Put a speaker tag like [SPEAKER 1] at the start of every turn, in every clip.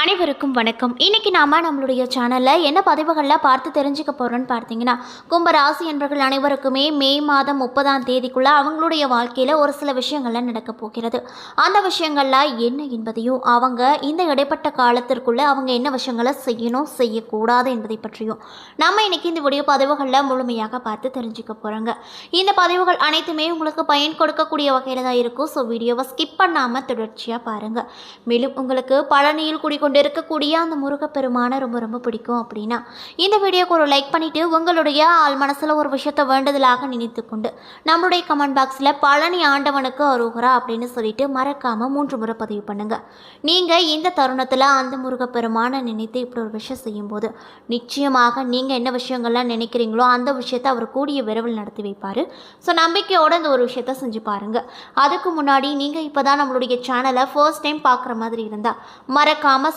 [SPEAKER 1] அனைவருக்கும் வணக்கம். இன்னைக்கு நாம நம்மளுடைய சேனலில் என்ன பதிவுகளில் பார்த்து தெரிஞ்சுக்க போகிறோன்னு பார்த்தீங்கன்னா கும்பராசி என்பர்கள் அனைவருக்குமே மே மாதம் முப்பதாம் தேதிக்குள்ளே அவங்களுடைய வாழ்க்கையில் ஒரு சில விஷயங்கள்லாம் நடக்க போகிறது. அந்த விஷயங்கள்லாம் என்ன என்பதையும் அவங்க இந்த இடைப்பட்ட காலத்திற்குள்ளே அவங்க என்ன விஷயங்களை செய்யணும் செய்யக்கூடாது என்பதை பற்றியும் நம்ம இன்னைக்கு இந்த வீடியோ பதிவுகளில் முழுமையாக பார்த்து தெரிஞ்சுக்க போகிறோங்க இந்த பதிவுகள் அனைத்துமே உங்களுக்கு பயன் கொடுக்கக்கூடிய வகையில் தான் இருக்கும். ஸோ வீடியோவை ஸ்கிப் பண்ணாமல் தொடர்ச்சியாக பாருங்கள் மேலும் உங்களுக்கு பழனியில் குடிக்கொண்டு இருக்கக்கூடிய அந்த முருகப்பெருமானை ரொம்ப ரொம்ப பிடிக்கும் அப்படின்னா இந்த வீடியோக்கு ஒரு லைக் பண்ணிவிட்டு உங்களுடைய ஆள் மனசில் ஒரு விஷயத்தை வேண்டுதலாக நினைத்து கொண்டு நம்மளுடைய கமெண்ட் பாக்ஸில் பழனி ஆண்டவனுக்கு அருகுறா அப்படின்னு சொல்லிட்டு மறக்காமல் மூன்று முறை பதிவு பண்ணுங்கள் நீங்கள் இந்த தருணத்தில் அந்த முருகப்பெருமானை நினைத்து இப்படி ஒரு விஷயம் செய்யும்போது நிச்சயமாக நீங்கள் என்ன விஷயங்கள்லாம் நினைக்கிறீங்களோ அந்த விஷயத்தை அவர் கூடிய விரைவில் நடத்தி வைப்பார். ஸோ நம்பிக்கையோடு இந்த ஒரு விஷயத்த செஞ்சு பாருங்கள் அதுக்கு முன்னாடி நீங்கள் இப்போ தான் நம்மளுடைய சேனலை ஃபர்ஸ்ட் டைம் பார்க்குற மாதிரி இருந்தால் மறக்காமல்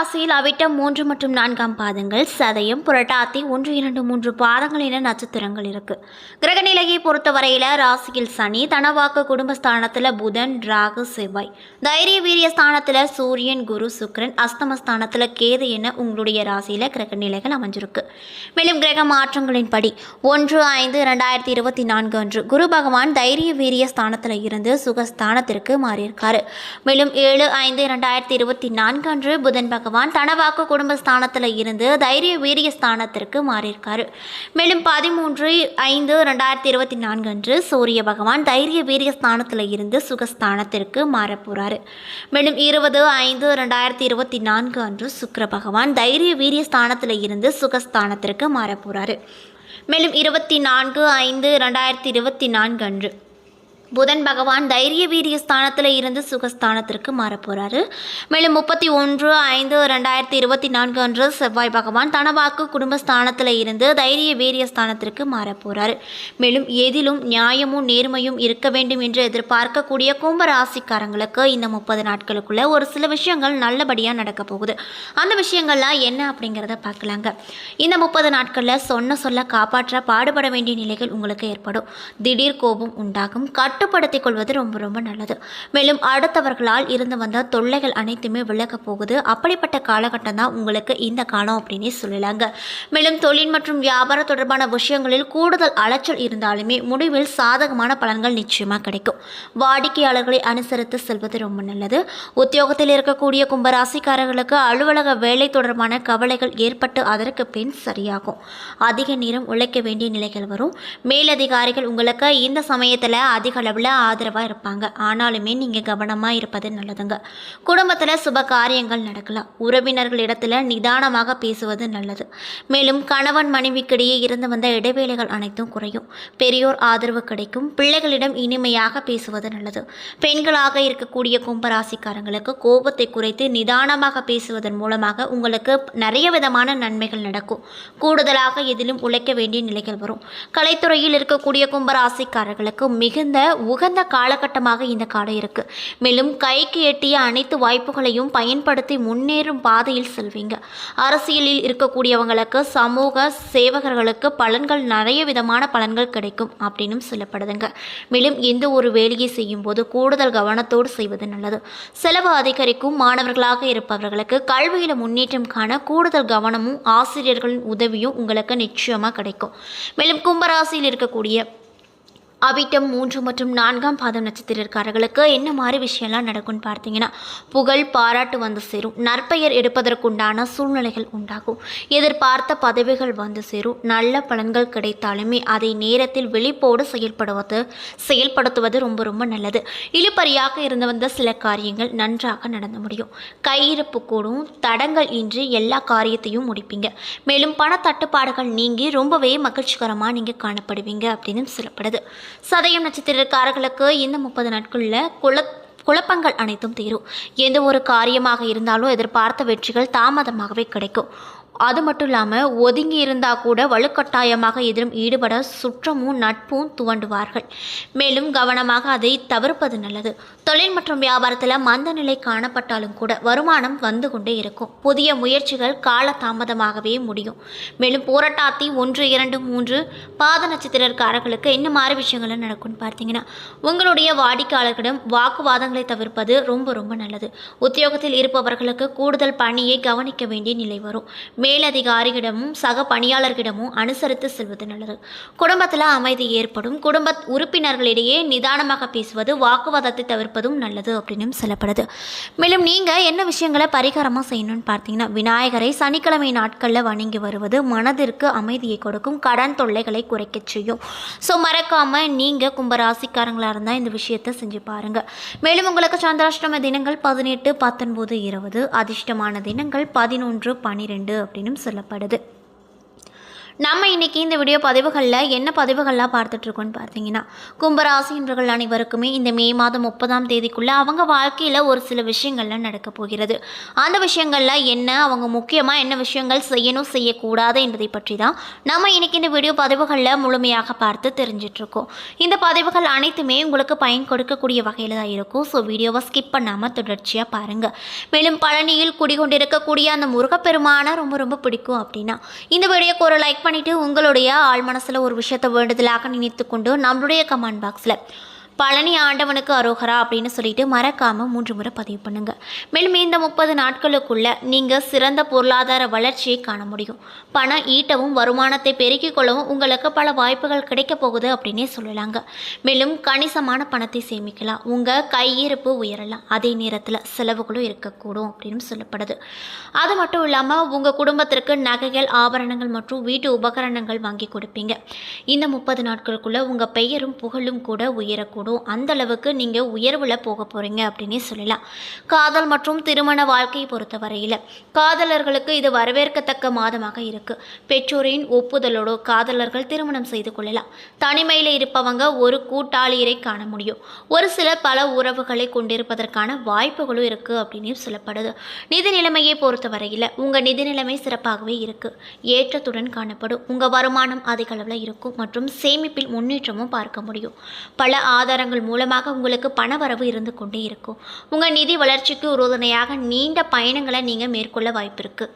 [SPEAKER 1] ராசியில் அவிட்டம் மூன்று மற்றும் நான்காம் பாதங்கள் சதயம் புரட்டாத்தி ஒன்று இரண்டு மூன்று பாதங்கள் என நட்சத்திரங்கள் இருக்கு. கிரகநிலையை பொறுத்தவரையில் ராசியில் சனி தனவாக்கு குடும்பஸ்தானத்தில் புதன் ராகு செவ்வாய். தைரிய வீரிய ஸ்தானத்தில் சூரியன் குரு சுக்ரன் அஸ்தமஸ்தானத்தில் கேது என உங்களுடைய ராசியில் கிரகநிலைகள் அமைஞ்சிருக்கு. மேலும் கிரக மாற்றங்களின் படி ஒன்று ஐந்து ரெண்டாயிரத்தி இருபத்தி நான்கு அன்று குரு பகவான் தைரிய வீரிய ஸ்தானத்தில் இருந்து சுகஸ்தானத்திற்கு மாறியிருக்காரு. மேலும் ஏழு ஐந்து ரெண்டாயிரத்தி இருபத்தி நான்கு அன்று புதன் பகவான் பகவான் தனவாக்கு குடும்பஸ்தானத்தில் இருந்து தைரிய வீரிய ஸ்தானத்திற்கு மாறியிருக்காரு. மேலும் பதிமூன்று ஐந்து ரெண்டாயிரத்தி இருபத்தி நான்கு அன்று சூரிய பகவான் தைரிய வீரிய ஸ்தானத்தில் இருந்து சுகஸ்தானத்திற்கு மாறப்போகிறாரு மேலும் இருபது ஐந்து ரெண்டாயிரத்தி இருபத்தி நான்கு அன்று சுக்கர பகவான் தைரிய வீரிய ஸ்தானத்தில் இருந்து சுகஸ்தானத்திற்கு மாறப்போகிறாரு மேலும் இருபத்தி நான்கு ஐந்து ரெண்டாயிரத்தி இருபத்தி நான்கு அன்று புதன் பகவான் தைரிய வீரிய ஸ்தானத்தில் இருந்து சுகஸ்தானத்திற்கு மாறப்போகிறாரு மேலும் முப்பத்தி ஒன்று ஐந்து ரெண்டாயிரத்தி இருபத்தி நான்கு அன்று செவ்வாய் பகவான் தனவாக்கு குடும்பஸ்தானத்தில் இருந்து தைரிய வீரிய ஸ்தானத்திற்கு மாறப்போகிறாரு மேலும் எதிலும் நியாயமும் நேர்மையும் இருக்க வேண்டும் என்று எதிர்பார்க்கக்கூடிய கும்ப ராசிக்காரங்களுக்கு இந்த முப்பது நாட்களுக்குள்ள ஒரு சில விஷயங்கள் நல்லபடியாக நடக்க போகுது. அந்த விஷயங்கள்லாம் என்ன அப்படிங்கிறத பார்க்கலாங்க. இந்த முப்பது நாட்களில் சொன்ன சொல்ல காப்பாற்ற பாடுபட வேண்டிய நிலைகள் உங்களுக்கு ஏற்படும். திடீர் கோபம் உண்டாகும். கட்டுப்படுத்திக் கொள்வது ரொம்ப ரொம்ப நல்லது. மேலும் அடுத்தவர்களால் இருந்து வந்த தொல்லைகள் அனைத்துமே விலக போகுது. அப்படிப்பட்ட காலகட்டம் தான் உங்களுக்கு இந்த காலம் அப்படின்னே சொல்லலாங்க. மேலும் தொழில் மற்றும் வியாபாரம் தொடர்பான விஷயங்களில் கூடுதல் அலைச்சல் இருந்தாலுமே முடிவில் சாதகமான பலன்கள் நிச்சயமாக கிடைக்கும். வாடிக்கையாளர்களை அனுசரித்து செல்வது ரொம்ப நல்லது. உத்தியோகத்தில் இருக்கக்கூடிய கும்பராசிக்காரர்களுக்கு அலுவலக வேலை தொடர்பான கவலைகள் ஏற்பட்டு அதற்கு பின் சரியாகும். அதிக நேரம் உழைக்க வேண்டிய நிலைகள் வரும். மேலதிகாரிகள் உங்களுக்கு இந்த சமயத்தில் அதிக அளவில் ஆதரவாக இருப்பாங்க. ஆனாலுமே நீங்கள் கவனமாக இருப்பது நல்லதுங்க. குடும்பத்தில் சுப காரியங்கள் நடக்கலாம். உறவினர்களிடத்தில் நிதானமாக பேசுவது நல்லது. மேலும் கணவன் மனைவிக்கிடையே இருந்து வந்த இடைவேளைகள் அனைத்தும் குறையும். பெரியோர் ஆதரவு கிடைக்கும். பிள்ளைகளிடம் இனிமையாக பேசுவது நல்லது. பெண்களாக இருக்கக்கூடிய கும்பராசிக்காரங்களுக்கு கோபத்தை குறைத்து நிதானமாக பேசுவதன் மூலமாக உங்களுக்கு நிறைய விதமான நன்மைகள் நடக்கும். கூடுதலாக எதிலும் உழைக்க வேண்டிய நிலைகள் வரும். கலைத்துறையில் இருக்கக்கூடிய கும்பராசிக்காரர்களுக்கு மிகுந்த உகந்த காலகட்டமாக இந்த காலம் இருக்கு. மேலும் கைக்கு எட்டிய அனைத்து வாய்ப்புகளையும் பயன்படுத்தி முன்னேறும் பாதையில் செல்வீங்க. அரசியலில் இருக்கக்கூடியவங்களுக்கு சமூக சேவகர்களுக்கு பலன்கள் நிறைய விதமான பலன்கள் கிடைக்கும் அப்படின்னும் சொல்லப்படுதுங்க. மேலும் எந்த ஒரு வேலையை செய்யும் போது கூடுதல் கவனத்தோடு செய்வது நல்லது. செலவு அதிகரிக்கும் மாணவர்களாக இருப்பவர்களுக்கு கல்வியில் முன்னேற்றம் காண கூடுதல் கவனமும் ஆசிரியர்களின் உதவியும் உங்களுக்கு நிச்சயமாக கிடைக்கும். மேலும் கும்பராசியில் இருக்கக்கூடிய அவிட்டம் மூன்று மற்றும் நான்காம் பாதம் நட்சத்திரக்காரர்களுக்கு என்ன மாதிரி விஷயம்லாம் நடக்கும்னு பார்த்தீங்கன்னா புகழ் பாராட்டு வந்து சேரும். நற்பெயர் எடுப்பதற்குண்டான சூழ்நிலைகள் உண்டாகும். எதிர்பார்த்த பதவிகள் வந்து சேரும். நல்ல பலன்கள் கிடைத்தாலுமே அதை நேரத்தில் விழிப்போடு செயல்படுவது செயல்படுத்துவது ரொம்ப ரொம்ப நல்லது. இழுபறியாக இருந்து வந்த சில காரியங்கள் நன்றாக நடந்து முடியும். கையிருப்பு கூடும். தடங்கள் இன்றி எல்லா காரியத்தையும் முடிப்பீங்க. மேலும் பண தட்டுப்பாடுகள் நீங்கி ரொம்பவே மகிழ்ச்சிகரமாக நீங்கள் காணப்படுவீங்க அப்படின்னு சொல்லப்படுது. சதயம் நட்சத்திரக்காரர்களுக்கு இந்த முப்பது நாட்களில் குல குழப்பங்கள் அனைத்தும் தீரும். எந்த ஒரு காரியமாக இருந்தாலும் எதிர்பார்த்த வெற்றிகள் தாமதமாகவே கிடைக்கும். அது மட்டும் இல்லாமல் ஒதுங்கி இருந்தால் கூட வலுக்கட்டாயமாக எதிரும் ஈடுபட சுற்றமும் நட்பும் துவண்டுவார்கள். மேலும் கவனமாக அதை தவிர்ப்பது நல்லது. தொழில் மற்றும் வியாபாரத்தில் மந்த நிலை காணப்பட்டாலும் கூட வருமானம் வந்து கொண்டே இருக்கும். புதிய முயற்சிகள் கால தாமதமாகவே முடியும். மேலும் போராட்டாத்தி ஒன்று இரண்டு மூன்று பாத நட்சத்திரக்காரர்களுக்கு என்ன மாதிரி விஷயங்கள் நடக்கும்னு பார்த்தீங்கன்னா உங்களுடைய வாடிக்கையாளர்களிடம் வாக்குவாதங்களை தவிர்ப்பது ரொம்ப ரொம்ப நல்லது. உத்தியோகத்தில் இருப்பவர்களுக்கு கூடுதல் பணியை கவனிக்க வேண்டிய நிலை வரும். மேலதிகாரிகளிடமும் சக பணியாளர்களிடமும் அனுசரித்து செல்வது நல்லது. குடும்பத்தில் அமைதி ஏற்படும். குடும்ப உறுப்பினர்களிடையே நிதானமாக பேசுவது வாக்குவாதத்தை தவிர்ப்பதும் நல்லது அப்படின்னு சொல்லப்படுது. மேலும் நீங்கள் என்ன விஷயங்களை பரிகாரமாக செய்யணும்னு பார்த்தீங்கன்னா விநாயகரை சனிக்கிழமை நாட்களில் வணங்கி வருவது மனதிற்கு அமைதியை கொடுக்கும் கடன் தொல்லைகளை குறைக்கச் செய்யும். ஸோ மறக்காமல் நீங்கள் கும்பராசிக்காரங்களாக இருந்தால் இந்த விஷயத்தை செஞ்சு பாருங்கள் மேலும் உங்களுக்கு சந்திராஷ்டம தினங்கள் பதினெட்டு பத்தொன்பது இருபது அதிர்ஷ்டமான தினங்கள் பதினொன்று பன்னிரெண்டு அப்படின்னு சொல்லப்படுது. நம்ம இன்றைக்கி இந்த வீடியோ பதிவுகளில் என்ன பதிவுகள்லாம் பார்த்துட்ருக்கோன்னு பார்த்தீங்கன்னா கும்பராசின்றர்கள் அனைவருக்குமே இந்த மே மாதம் முப்பதாம் தேதிக்குள்ளே அவங்க வாழ்க்கையில் ஒரு சில விஷயங்கள்லாம் நடக்க போகிறது. அந்த விஷயங்களில் என்ன அவங்க முக்கியமாக என்ன விஷயங்கள் செய்யணும் செய்யக்கூடாது என்பதை பற்றி தான் நம்ம இன்னைக்கு இந்த வீடியோ பதிவுகளில் முழுமையாக பார்த்து தெரிஞ்சிட்ருக்கோம் இந்த பதிவுகள் அனைத்துமே உங்களுக்கு பயன் கொடுக்கக்கூடிய வகையில் தான் இருக்கும். ஸோ வீடியோவை ஸ்கிப் பண்ணாமல் தொடர்ச்சியாக பாருங்கள் மேலும் பழனியில் குடிகொண்டிருக்கக்கூடிய அந்த முருகப்பெருமானை ரொம்ப ரொம்ப பிடிக்கும் அப்படின்னா இந்த வீடியோக்கு ஒரு லைக் பண்ணிவிட்டு உங்களுடைய ஆள் மனசில் ஒரு விஷயத்தை வேண்டுதலாக நினைத்து கொண்டு நம்மளுடைய கமெண்ட் பாக்ஸில் பழனி ஆண்டவனுக்கு அரோகரா அப்படின்னு சொல்லிட்டு மறக்காமல் மூன்று முறை பதிவு பண்ணுங்க. மேலும் இந்த முப்பது நாட்களுக்குள்ள நீங்கள் சிறந்த பொருளாதார வளர்ச்சியை காண முடியும். பணம் ஈட்டவும் வருமானத்தை பெருக்கிக் கொள்ளவும் உங்களுக்கு பல வாய்ப்புகள் கிடைக்க போகுது அப்படின்னே சொல்லலாங்க. மேலும் கணிசமான பணத்தை சேமிக்கலாம். உங்கள் கையிருப்பு உயரலாம். அதே நேரத்தில் செலவுகளும் இருக்கக்கூடும் அப்படின்னு சொல்லப்படுது. அது மட்டும் இல்லாமல் உங்கள் குடும்பத்திற்கு நகைகள் ஆபரணங்கள் மற்றும் வீட்டு உபகரணங்கள் வாங்கி கொடுப்பீங்க. இந்த முப்பது நாட்களுக்குள்ள உங்கள் பெயரும் புகழும் கூட உயரக்கூடும். அந்தளவுக்கு நீங்கள் உயர்வில் போக போகிறீங்க அப்படின்னே சொல்லலாம். காதல் மற்றும் திருமண வாழ்க்கையை பொறுத்தவரையில் காதலர்களுக்கு இது வரவேற்கத்தக்க மாதமாக இருக்கு. பெற்றோரின் ஒப்புதலோடு காதலர்கள் திருமணம் செய்து கொள்ளலாம். தனிமையில் இருப்பவங்க ஒரு கூட்டாளியரை காண முடியும். ஒரு சில பல உறவுகளை கொண்டிருப்பதற்கான வாய்ப்புகளும் இருக்குது அப்படின்னு சொல்லப்படுது. நிதி நிலைமையை பொறுத்தவரையில் உங்கள் நிதி நிலைமை சிறப்பாகவே இருக்கு. ஏற்றத்துடன் காணப்படும். உங்கள் வருமானம் அதிக அளவில் இருக்கும் மற்றும் சேமிப்பில் முன்னேற்றமும் பார்க்க முடியும். பல ஆதாரங்கள் மூலமாக உங்களுக்கு பணவரவு இருந்து கொண்டே இருக்கும். உங்கள் நிதி வளர்ச்சிக்கு உறுதுணையாக நீண்ட பயணங்களை நீங்கள் மேற்கொள்ள வாய்ப்பு இருக்குது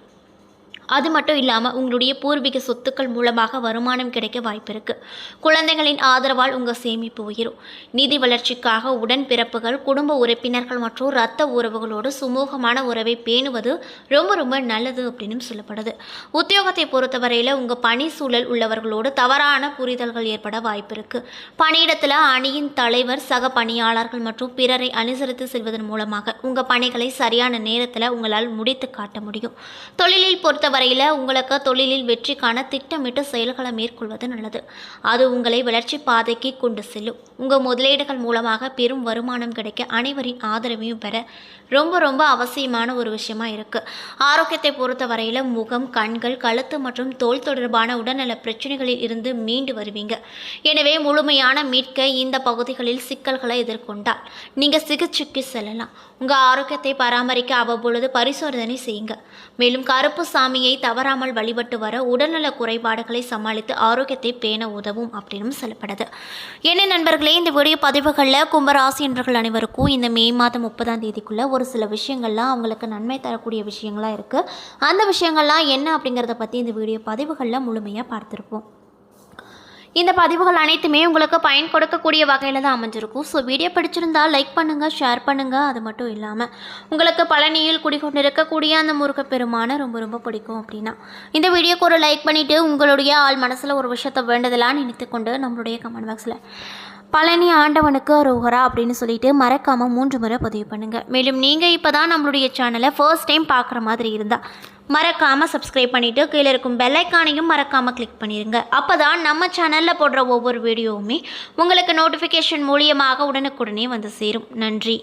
[SPEAKER 1] அது மட்டும் இல்லாமல் உங்களுடைய பூர்வீக சொத்துக்கள் மூலமாக வருமானம் கிடைக்க வாய்ப்பு இருக்குது குழந்தைகளின் ஆதரவால் உங்கள் சேமிப்பு உயரும். நிதி வளர்ச்சிக்காக உடன்பிறப்புகள் குடும்ப உறுப்பினர்கள் மற்றும் இரத்த உறவுகளோடு சுமூகமான உறவை பேணுவது ரொம்ப ரொம்ப நல்லது அப்படின்னு சொல்லப்படுது. உத்தியோகத்தை பொறுத்தவரையில் உங்கள் பணி சூழல் உள்ளவர்களோடு தவறான புரிதல்கள் ஏற்பட வாய்ப்பு இருக்குது பணியிடத்தில் அணியின் தலைவர் சக பணியாளர்கள் மற்றும் பிறரை அனுசரித்து செல்வதன் மூலமாக உங்கள் பணிகளை சரியான நேரத்தில் உங்களால் முடித்து காட்ட முடியும். தொழிலில் வரையில் உங்களுக்கு தொழிலில் வெற்றிக்கான திட்டமிட்டு செயல்களை மேற்கொள்வது நல்லது. அது உங்களை வளர்ச்சி பாதைக்கு கொண்டு செல்லும். உங்கள் முதலீடுகள் மூலமாக பெரும் வருமானம் கிடைக்க அனைவரின் ஆதரவையும் பெற ரொம்ப ரொம்ப அவசியமான ஒரு விஷயமா இருக்கு. ஆரோக்கியத்தை பொறுத்தவரையில் முகம் கண்கள் கழுத்து மற்றும் தோல் தொடர்பான உடல்நல பிரச்சனைகளில் இருந்து மீண்டு வருவீங்க. எனவே முழுமையான மீட்க இந்த பகுதிகளில் சிக்கல்களை எதிர்கொண்டால் நீங்கள் சிகிச்சைக்கு செல்லலாம். உங்கள் ஆரோக்கியத்தை பராமரிக்க அவ்வப்பொழுது பரிசோதனை செய்யுங்க. மேலும் கருப்பு சாமியை தவறாமல் வழிபட்டு வர உடல்நல குறைபாடுகளை சமாளித்து ஆரோக்கியத்தை பேண உதவும் அப்படின்னு சொல்லப்படுது. என்ன நண்பர்களே இந்த வீடியோ பதிவுகளில் கும்பராசி என்பவர்கள் அனைவருக்கும் இந்த மே மாதம் முப்பதாம் தேதிக்குள்ளே ஒரு சில விஷயங்கள்லாம் அவங்களுக்கு நன்மை தரக்கூடிய விஷயங்களாக இருக்குது அந்த விஷயங்கள்லாம் என்ன அப்படிங்கிறத பற்றி இந்த வீடியோ பதிவுகளில் முழுமையாக பார்த்துருப்போம். இந்த பதிவுகள் அனைத்துமே உங்களுக்கு பயன் கொடுக்கக்கூடிய வகையில் தான் அமைஞ்சிருக்கும். ஸோ வீடியோ பிடிச்சிருந்தால் லைக் பண்ணுங்கள் ஷேர் பண்ணுங்கள் அது மட்டும் இல்லாமல் உங்களுக்கு பழனியில் குடிகொண்டிருக்கக்கூடிய அந்த முருகப்பெருமானை ரொம்ப ரொம்ப பிடிக்கும் அப்படின்னா இந்த வீடியோக்கு ஒரு லைக் பண்ணிவிட்டு உங்களுடைய ஆள் மனசில் ஒரு விஷயத்தை வேண்டதெல்லாம் நினைத்து கொண்டு நம்மளுடைய கமெண்ட் பாக்ஸில் பழனி ஆண்டவனுக்கு ரோஹரா அப்படின்னு சொல்லிட்டு மறக்காமல் மூன்று முறை பதிவு பண்ணுங்கள் மேலும் நீங்கள் இப்போ தான் நம்மளுடைய சேனலை ஃபர்ஸ்ட் டைம் பார்க்குற மாதிரி இருந்தால் மறக்காமல் சப்ஸ்கிரைப் பண்ணிவிட்டு கீழே இருக்கும் பெல்லைக்கானையும் மறக்காமல் கிளிக் பண்ணிடுங்க அப்போ தான் நம்ம சேனலில் போடுற ஒவ்வொரு வீடியோவுமே உங்களுக்கு நோட்டிஃபிகேஷன் மூலியமாக உடனுக்குடனே வந்து சேரும். நன்றி.